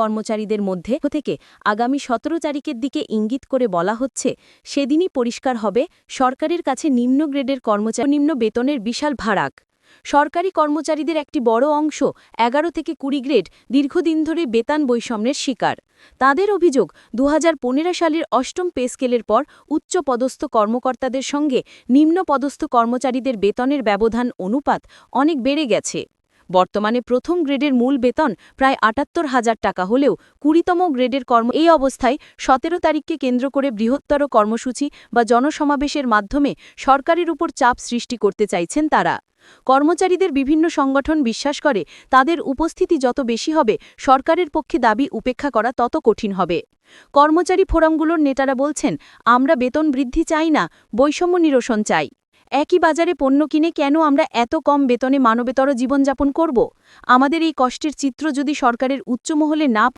কর্মচারীদের মধ্যে থেকে আগামী সতেরো তারিখের দিকে ইঙ্গিত করে বলা হচ্ছে, সেদিনই পরিষ্কার হবে সরকারের কাছে নিম্ন গ্রেডের কর্মচারী নিম্ন বেতনের বিশাল ভাড়াক। সরকারি কর্মচারীদের একটি বড় অংশ এগারো থেকে কুড়ি গ্রেড দীর্ঘদিন ধরে বেতন বৈষম্যের শিকার। তাদের অভিযোগ দু হাজার পনেরো সালের অষ্টম পে স্কেলের পর উচ্চ পদস্থ কর্মকর্তাদের সঙ্গে নিম্ন পদস্থ কর্মচারীদের বেতনের ব্যবধান অনুপাত অনেক বেড়ে গেছে। বর্তমানে প্রথম গ্রেডের মূল বেতন প্রায় আটাত্তর হাজার টাকা হলেও কুড়িতম গ্রেডের কর্ম এই অবস্থায় সতেরো তারিখকে কেন্দ্র করে বৃহত্তর কর্মসূচি বা জনসমাবেশের মাধ্যমে সরকারের উপর চাপ সৃষ্টি করতে চাইছেন তারা। কর্মচারীদের বিভিন্ন সংগঠন বিশ্বাস করে তাদের উপস্থিতি যত বেশি হবে, সরকারের পক্ষে দাবি উপেক্ষা করা তত কঠিন হবে। কর্মচারী ফোরামগুলোর নেতারা বলছেন, আমরা বেতন বৃদ্ধি চাই না, বৈষম্য নিরসন চাই। একই বাজারে পণ্য কিনে কেন আমরা এত কম বেতনে মানবেতর জীবনযাপন করব? আমাদের এই কষ্টের চিত্র যদি সরকারের উচ্চমহলে না